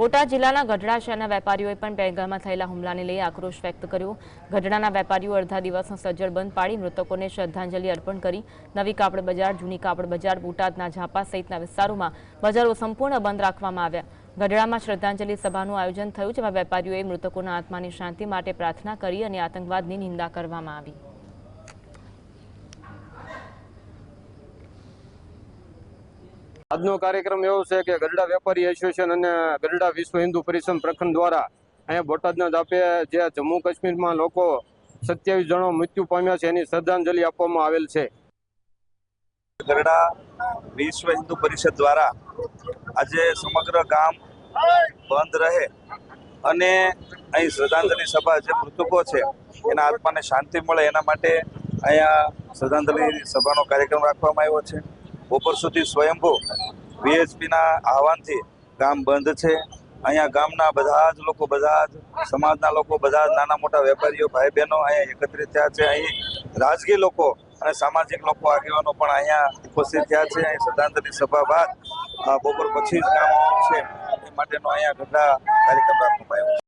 બોટાદ જિલ્લાના ગઢડા શહેરના વેપારીઓએ પણ પહેલગામમાં થયેલા હુમલાને લઈ આક્રોશ વ્યક્ત કર્યો. ગઢડાના વેપારીઓ અડધા દિવસનો સજ્જડ બંધ પાડી મૃતકોને શ્રદ્ધાંજલિ અર્પણ કરી. નવી કાપડ બજાર, જૂની કાપડ બજાર, બોટાદના ઝાપા સહિતના વિસ્તારોમાં બજારો સંપૂર્ણ બંધ રાખવામાં આવ્યા. ગઢડામાં શ્રદ્ધાંજલિ સભાનું આયોજન થયું, જેમાં વેપારીઓએ મૃતકોના આત્માની શાંતિ માટે પ્રાર્થના કરી અને આતંકવાદની નિંદા કરવામાં આવી. આજનો કાર્યક્રમ એવો છે કે ગરડા વેપારી એસોસિએશન અને ગરડા વિશ્વ હિન્દુ પરિષદ પ્રખંડ દ્વારા અહીંયા બોટાદના જાપે જે જમ્મુ કાશ્મીરમાં લોકો સત્યાવીસ જણો મૃત્યુ પામ્યા છે, એની શ્રદ્ધાંજલિ આપવામાં આવેલ છે. ગરડા વિશ્વ હિન્દુ પરિષદ દ્વારા આજે સમગ્ર ગામ બંધ રહે અને અહીં શ્રદ્ધાંજલિ સભા જે મૃતકો છે, એના આત્માને શાંતિ મળે એના માટે અહીંયા શ્રદ્ધાંજલિ સભાનો કાર્યક્રમ રાખવામાં આવ્યો છે. બપોર સુધી સ્વયંભૂ વીએચપીના આહવાનથી ગામ બંધ છે. અહીંયા ગામના બધા જ લોકો, બધા જ સમાજના લોકો, બધા જ નાના મોટા વેપારીઓ ભાઈ બહેનો અહીંયા એકત્રિત થયા છે. અહીં રાજકીય લોકો અને સામાજિક લોકો આગેવાનો પણ અહીંયા ઉપસ્થિત થયા છે. અહીં શ્રદ્ધાંજલિ સભા બાદ બપોર પછી જ ગામ છે. એ માટેનો અહીંયા ઘણા કાર્યક્રમ રાખવામાં આવ્યો છે.